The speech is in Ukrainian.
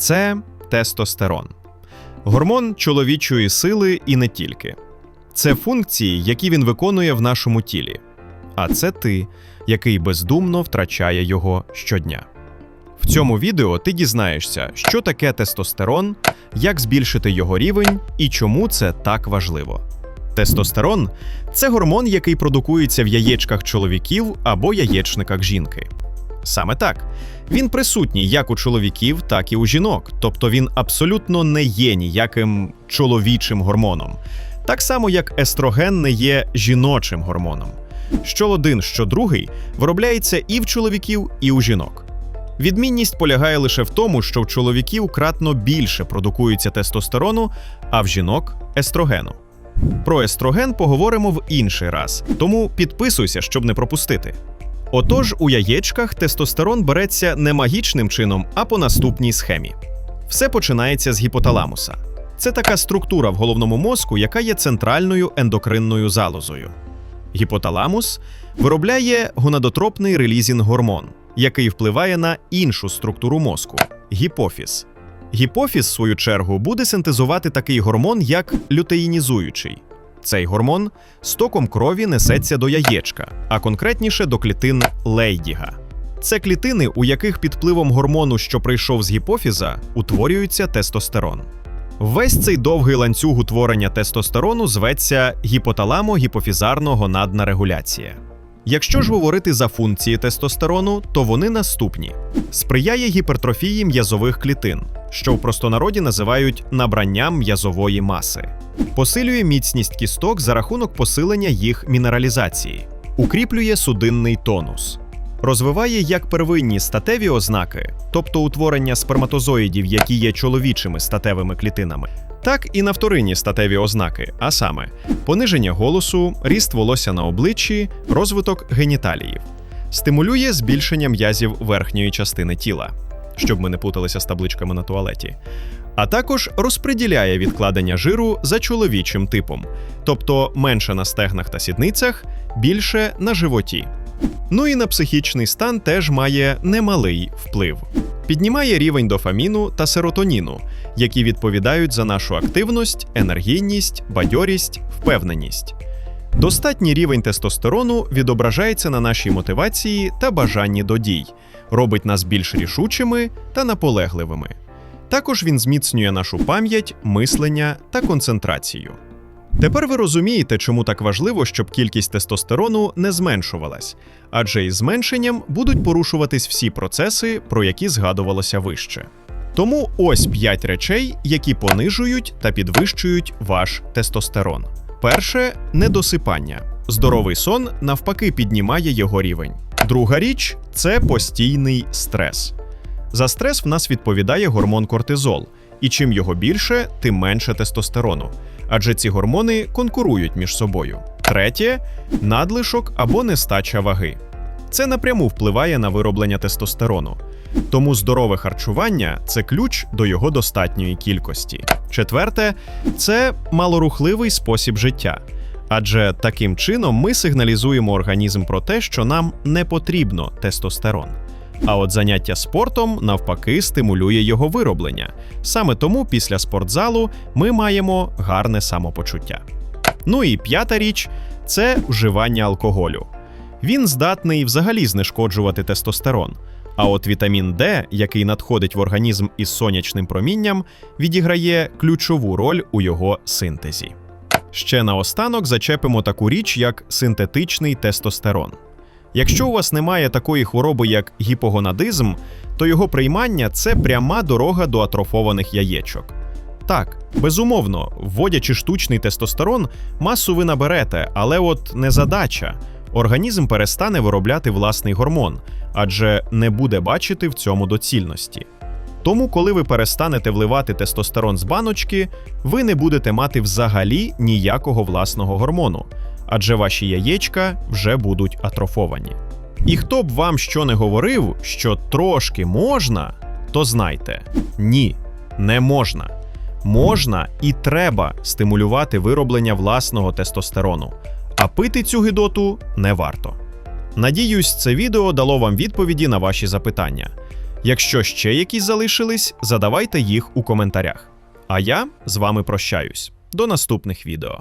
Це тестостерон. Гормон чоловічої сили і не тільки. Це функції, які він виконує в нашому тілі. А це ти, який бездумно втрачає його щодня. В цьому відео ти дізнаєшся, що таке тестостерон, як збільшити його рівень і чому це так важливо. Тестостерон це гормон, який продукується в яєчках чоловіків або яєчниках жінки. Саме так. Він присутній як у чоловіків, так і у жінок, тобто він абсолютно не є ніяким чоловічим гормоном, так само як естроген не є жіночим гормоном. Що один, що другий виробляється і в чоловіків, і у жінок. Відмінність полягає лише в тому, що в чоловіків кратно більше продукується тестостерону, а в жінок естрогену. Про естроген поговоримо в інший раз, тому підписуйся, щоб не пропустити. Отож, у яєчках тестостерон береться не магічним чином, а по наступній схемі. Все починається з гіпоталамуса. Це така структура в головному мозку, яка є центральною ендокринною залозою. Гіпоталамус виробляє гонадотропний релізінг-гормон, який впливає на іншу структуру мозку гіпофіз. Гіпофіз, в свою чергу, буде синтезувати такий гормон, як лютеїнізуючий. Цей гормон стоком крові несеться до яєчка, а конкретніше до клітин Лейдіга. Це клітини, у яких під впливом гормону, що прийшов з гіпофіза, утворюється тестостерон. Весь цей довгий ланцюг утворення тестостерону зветься гіпоталамо-гіпофізарно-гонадна регуляція. Якщо ж говорити за функції тестостерону, то вони наступні: сприяє гіпертрофії м'язових клітин, що в простонароді називають набранням м'язової маси, посилює міцність кісток за рахунок посилення їх мінералізації, укріплює судинний тонус, розвиває як первинні статеві ознаки, тобто утворення сперматозоїдів, які є чоловічими статевими клітинами, так і на вторинні статеві ознаки, а саме пониження голосу, ріст волосся на обличчі, розвиток геніталіїв, стимулює збільшення м'язів верхньої частини тіла, щоб ми не путалися з табличками на туалеті. А також розподіляє відкладення жиру за чоловічим типом, тобто менше на стегнах та сідницях, більше на животі. Ну і на психічний стан теж має немалий вплив. Піднімає рівень дофаміну та серотоніну, які відповідають за нашу активність, енергійність, бадьорість, впевненість. Достатній рівень тестостерону відображається на нашій мотивації та бажанні до дій, робить нас більш рішучими та наполегливими. Також він зміцнює нашу пам'ять, мислення та концентрацію. Тепер ви розумієте, чому так важливо, щоб кількість тестостерону не зменшувалась, адже із зменшенням будуть порушуватись всі процеси, про які згадувалося вище. Тому ось 5 речей, які понижують та підвищують ваш тестостерон. Перше недосипання. Здоровий сон навпаки піднімає його рівень. Друга річ це постійний стрес. За стрес в нас відповідає гормон кортизол, і чим його більше, тим менше тестостерону, адже ці гормони конкурують між собою. Третє надлишок або нестача ваги. Це напряму впливає на вироблення тестостерону. Тому здорове харчування це ключ до його достатньої кількості. Четверте це малорухливий спосіб життя. Адже таким чином ми сигналізуємо організм про те, що нам не потрібно тестостерон. А от заняття спортом навпаки стимулює його вироблення. Саме тому після спортзалу ми маємо гарне самопочуття. Ну і п'ята річ це вживання алкоголю. Він здатний взагалі знешкоджувати тестостерон. А от вітамін Д, який надходить в організм із сонячним промінням, відіграє ключову роль у його синтезі. Ще наостанок зачепимо таку річ, як синтетичний тестостерон. Якщо у вас немає такої хвороби, як гіпогонадизм, то його приймання це пряма дорога до атрофованих яєчок. Так, безумовно, вводячи штучний тестостерон, масу ви наберете, але от не задача. Організм перестане виробляти власний гормон, адже не буде бачити в цьому доцільності. Тому, коли ви перестанете вливати тестостерон з баночки, ви не будете мати взагалі ніякого власного гормону, адже ваші яєчка вже будуть атрофовані. І хто б вам що не говорив, що трошки можна, то знайте: ні, не можна. Можна і треба стимулювати вироблення власного тестостерону, а пити цю гидоту не варто. Надіюсь, це відео дало вам відповіді на ваші запитання. Якщо ще якісь залишились, задавайте їх у коментарях. А я з вами прощаюсь. До наступних відео.